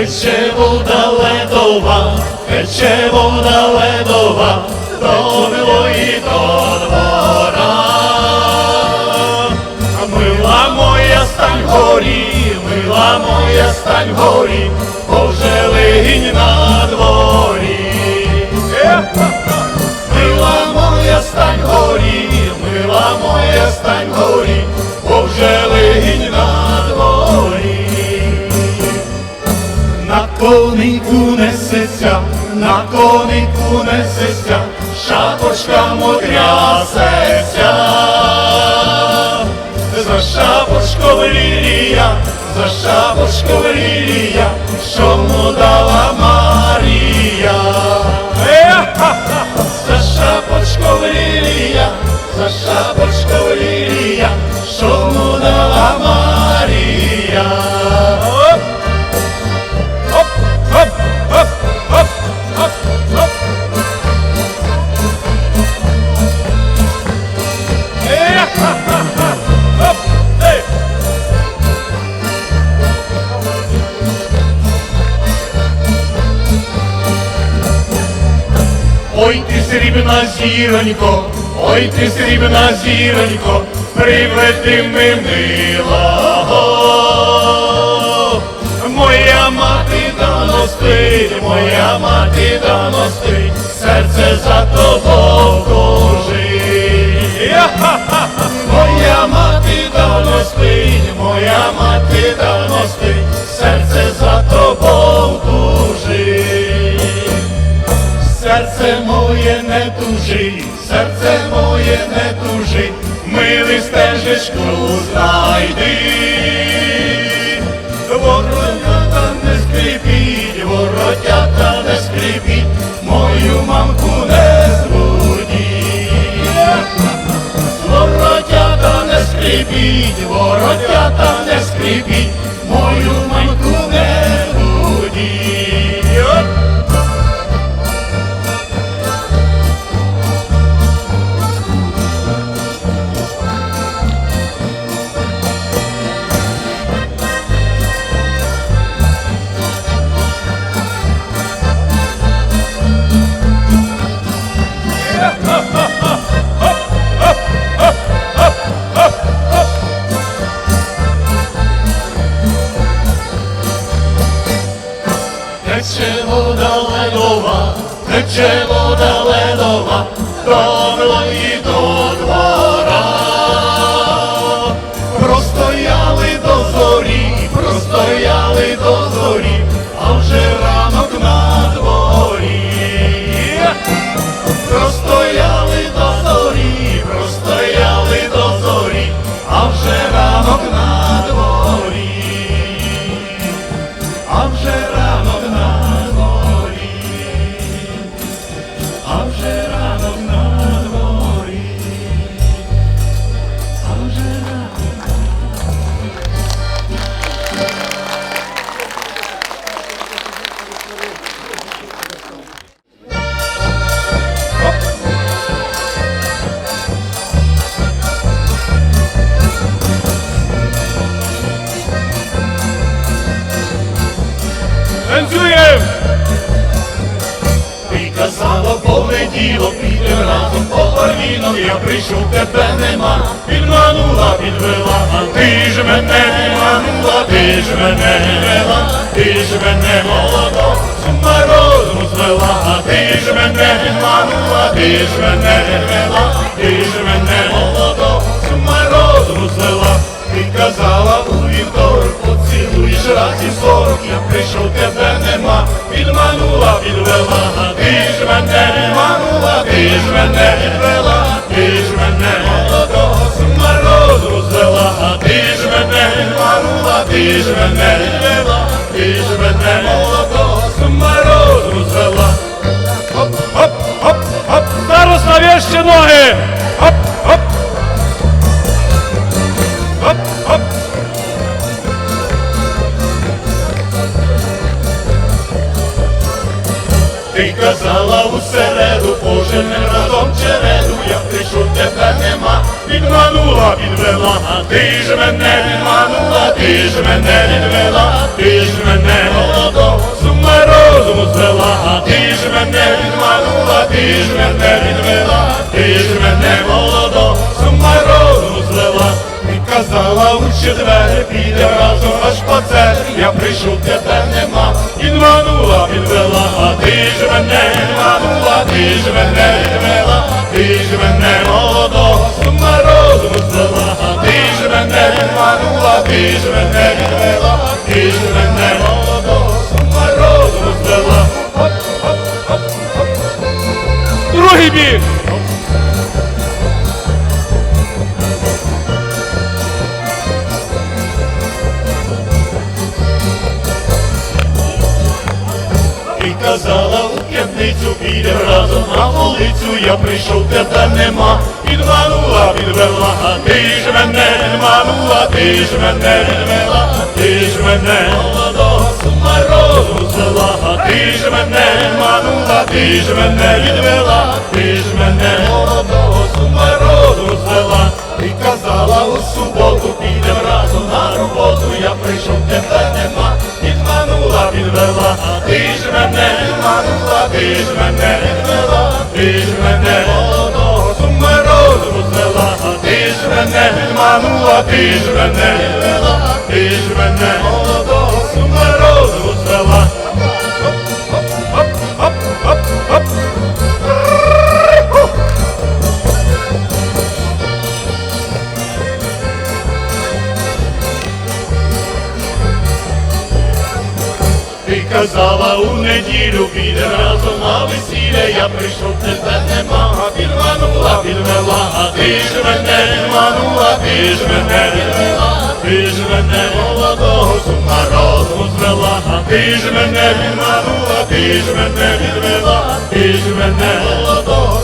Тече вода ледова, тече вода ледова, до милої до двора. Мила моя стань горі, мила моя стань горі, Боже лигінь на дворі. Шапочком лілія, за шапочку лілія, що му дала Марія. За шапочком лілія, за шапочку лілія, Ой ти срібна зіронько, ой ти срібна зіронько, приведи ми милого. Моя мати давно спить, моя мати давно спить, серце за тобою тужить. Моя мати давно спить, моя мати давно спить, не тужи, серце моє не тужи, милий стежечку знайди. Тече вода ледова, до милої я прийшов, тебе нема, підманула, підвела, а ти ж мене підманула, ти ж мене підвела, ти ж мене молодо, з морозом звела, а ти ж мене підманула, ти ж мене підвела, ти ж мене молодо, з морозом звела, ти казала у вівторок, поцілуєш раз і сорок, я прийшов, тебе нема, підманула, підвела, а ти ж мене підманула, ти ж мене підвела, ж мене підвела, ти ж мене молодого з морозу звела. Хоп, хоп, хоп, хоп, зараз на вещі ноги! Хоп, хоп, хоп, хоп. Ти казала у середу, поженем разом череду, я прийшов, тебе нема, підманула, підвела, а ти ж мене підманула, ти ж мене відвела, ти ж мене молодого, сума розуму звела, ти ж мене відманула, ти ж мене відвела, ти ж мене молодо, сума розуму звела, ти казала у четвер, піде разом аж по це, я прийшов, тебе нема, відманула, відвела, а ти ж мене відманула, ти ж мене відвела. Казала у п'ятницю піде разом на вулицю, я прийшов, тебе нема, підманула, підвела, а ти ж мене підманула, ти ж мене відвела, ти ж мене молодого сумарозу звела, а ти ж мене підманула, ти ж мене відвела, ти ж мене молодого сумарозу звела, і казала у суботу, підем разом на роботу, я прийшов, тебе нема, ти ж мене відвела, ти ж мене молодого сумарозу звела, ти ж мене відманула, ти ж мене відвела, ти ж мене казала у неділю піде разом на весілля, я прийшов, тебе нема, а підманула, підвела, а ти ж мене підманула, ти ж мене відвела, ти ж мене молодого сумарозу звела, а ти ж мене підманула, ти ж мене підвела, ти ж мене молодого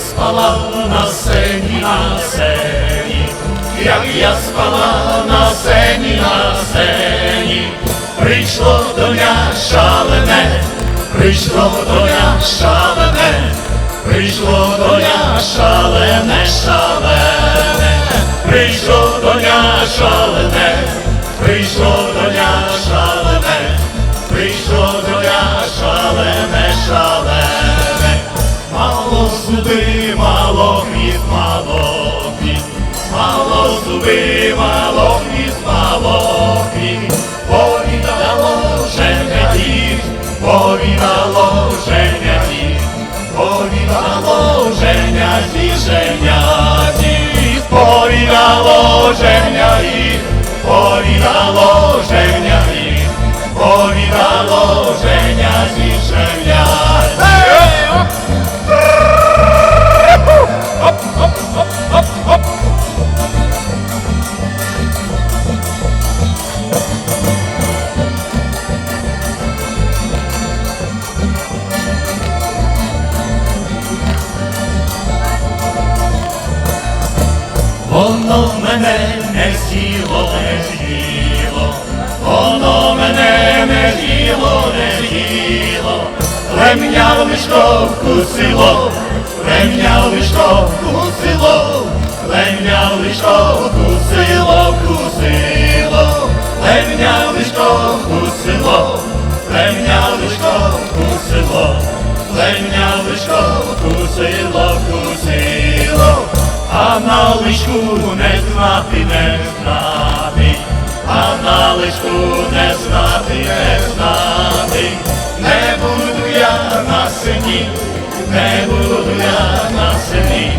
спала на сені, на сені, як я спала на сені, на сені, прийшло доня шалене, прийшло доня шалене, прийшло доня шалене, шалене, прийшло доня шалене, прийшло доня зуби, мало хвіст, мало хвіст, мало зуби, мало хвіст, мало хвіст, повідало женя дід, повідало женя дід, повідало женя дід, женя дід, повідало женя мене не з'їло, не з'їло, воно мене не з'їло, не з'їло, Лемня лишко вкусило, лемня лишко вкусило, лемня лишко вкусило, вкусило, лемня лишко вкусило, лемня лишко вкусило, лемня лишко вкусило, вкусило. А на лишку знати, не знати, а на лишку не знати, не знати, не буду я на сині, не буду я на сині,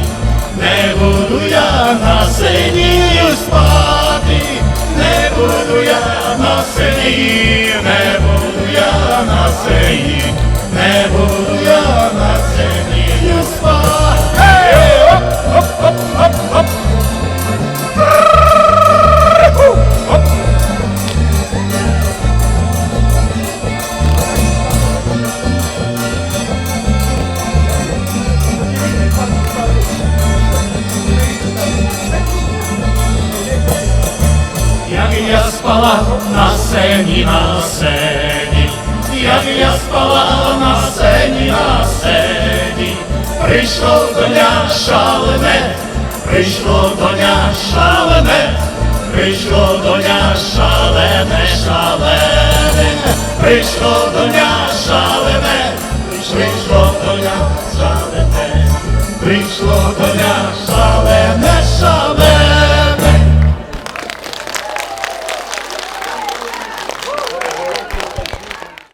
не буду я на сині спати, не буду я на сині, не буду я на сині, не буду спала на сцені, на сцені, як я спала на сцені, на сцені, прийшло до дня шалене, прийшло до дня шалене, прийшло до дня шалене, шалене, прийшло до дня шалене, прийшло до дня шалене, прийшло до дня шалене.